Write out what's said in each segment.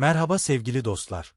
Merhaba sevgili dostlar.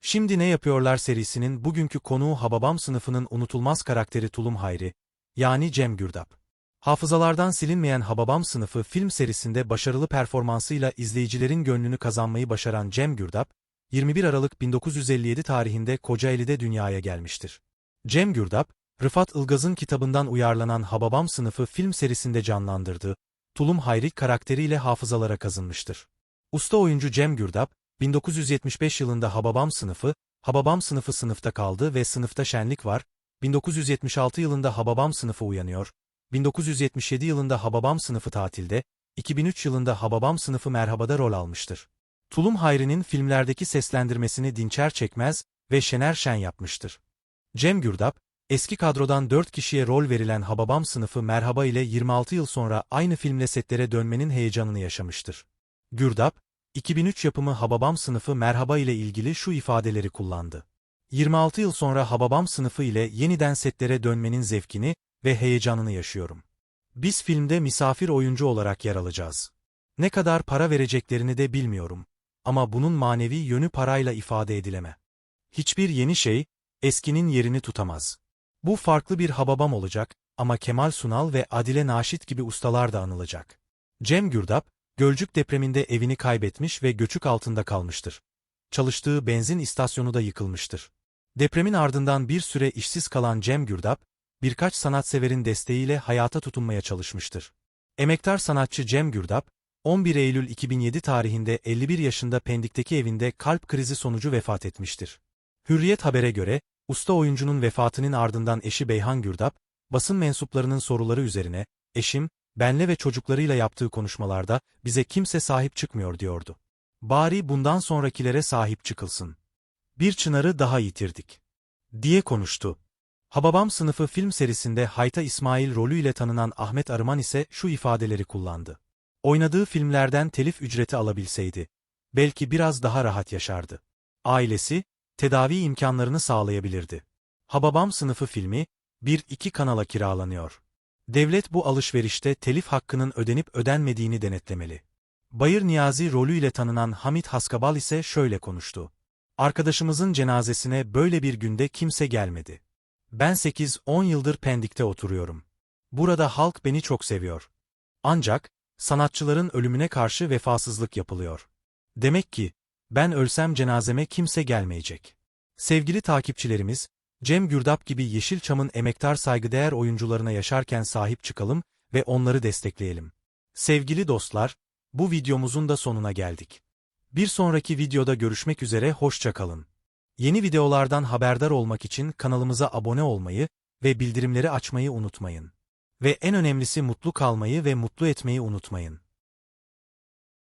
Şimdi Ne Yapıyorlar serisinin bugünkü konuğu Hababam sınıfının unutulmaz karakteri Tulum Hayri, yani Cem Gürdap. Hafızalardan silinmeyen Hababam sınıfı film serisinde başarılı performansıyla izleyicilerin gönlünü kazanmayı başaran Cem Gürdap, 21 Aralık 1957 tarihinde Kocaeli'de dünyaya gelmiştir. Cem Gürdap, Rıfat Ilgaz'ın kitabından uyarlanan Hababam sınıfı film serisinde canlandırdığı Tulum Hayri karakteriyle hafızalara kazınmıştır. Usta oyuncu Cem Gürdap, 1975 yılında Hababam sınıfı, Hababam sınıfı sınıfta kaldı ve sınıfta şenlik var, 1976 yılında Hababam sınıfı uyanıyor, 1977 yılında Hababam sınıfı tatilde, 2003 yılında Hababam sınıfı merhabada rol almıştır. Tulum Hayri'nin filmlerdeki seslendirmesini Dinçer Çekmez ve Şener Şen yapmıştır. Cem Gürdap, eski kadrodan 4 kişiye rol verilen Hababam sınıfı Merhaba ile 26 yıl sonra aynı filmle setlere dönmenin heyecanını yaşamıştır. Gürdap, 2003 yapımı Hababam sınıfı Merhaba ile ilgili şu ifadeleri kullandı. 26 yıl sonra Hababam sınıfı ile yeniden setlere dönmenin zevkini ve heyecanını yaşıyorum. Biz filmde misafir oyuncu olarak yer alacağız. Ne kadar para vereceklerini de bilmiyorum. Ama bunun manevi yönü parayla ifade edileme. Hiçbir yeni şey, eskinin yerini tutamaz. Bu farklı bir Hababam olacak ama Kemal Sunal ve Adile Naşit gibi ustalar da anılacak. Cem Gürdap, Gölcük depreminde evini kaybetmiş ve göçük altında kalmıştır. Çalıştığı benzin istasyonu da yıkılmıştır. Depremin ardından bir süre işsiz kalan Cem Gürdap, birkaç sanatseverin desteğiyle hayata tutunmaya çalışmıştır. Emektar sanatçı Cem Gürdap, 11 Eylül 2007 tarihinde 51 yaşında Pendik'teki evinde kalp krizi sonucu vefat etmiştir. Hürriyet habere göre, usta oyuncunun vefatının ardından eşi Beyhan Gürdap, basın mensuplarının soruları üzerine, eşim, benle ve çocuklarıyla yaptığı konuşmalarda bize kimse sahip çıkmıyor diyordu. Bari bundan sonrakilere sahip çıkılsın. Bir çınarı daha yitirdik. Diye konuştu. Hababam sınıfı film serisinde Hayta İsmail rolüyle tanınan Ahmet Arıman ise şu ifadeleri kullandı. Oynadığı filmlerden telif ücreti alabilseydi, belki biraz daha rahat yaşardı. Ailesi, tedavi imkanlarını sağlayabilirdi. Hababam sınıfı filmi, bir iki kanala kiralanıyor. Devlet bu alışverişte telif hakkının ödenip ödenmediğini denetlemeli. Bayır Niyazi rolüyle tanınan Hamit Haskabal ise şöyle konuştu. Arkadaşımızın cenazesine böyle bir günde kimse gelmedi. Ben 8-10 yıldır Pendik'te oturuyorum. Burada halk beni çok seviyor. Ancak, sanatçıların ölümüne karşı vefasızlık yapılıyor. Demek ki, ben ölsem cenazeme kimse gelmeyecek. Sevgili takipçilerimiz, Cem Gürdap gibi Yeşilçam'ın emektar saygıdeğer oyuncularına yaşarken sahip çıkalım ve onları destekleyelim. Sevgili dostlar, bu videomuzun da sonuna geldik. Bir sonraki videoda görüşmek üzere hoşça kalın. Yeni videolardan haberdar olmak için kanalımıza abone olmayı ve bildirimleri açmayı unutmayın. Ve en önemlisi mutlu kalmayı ve mutlu etmeyi unutmayın.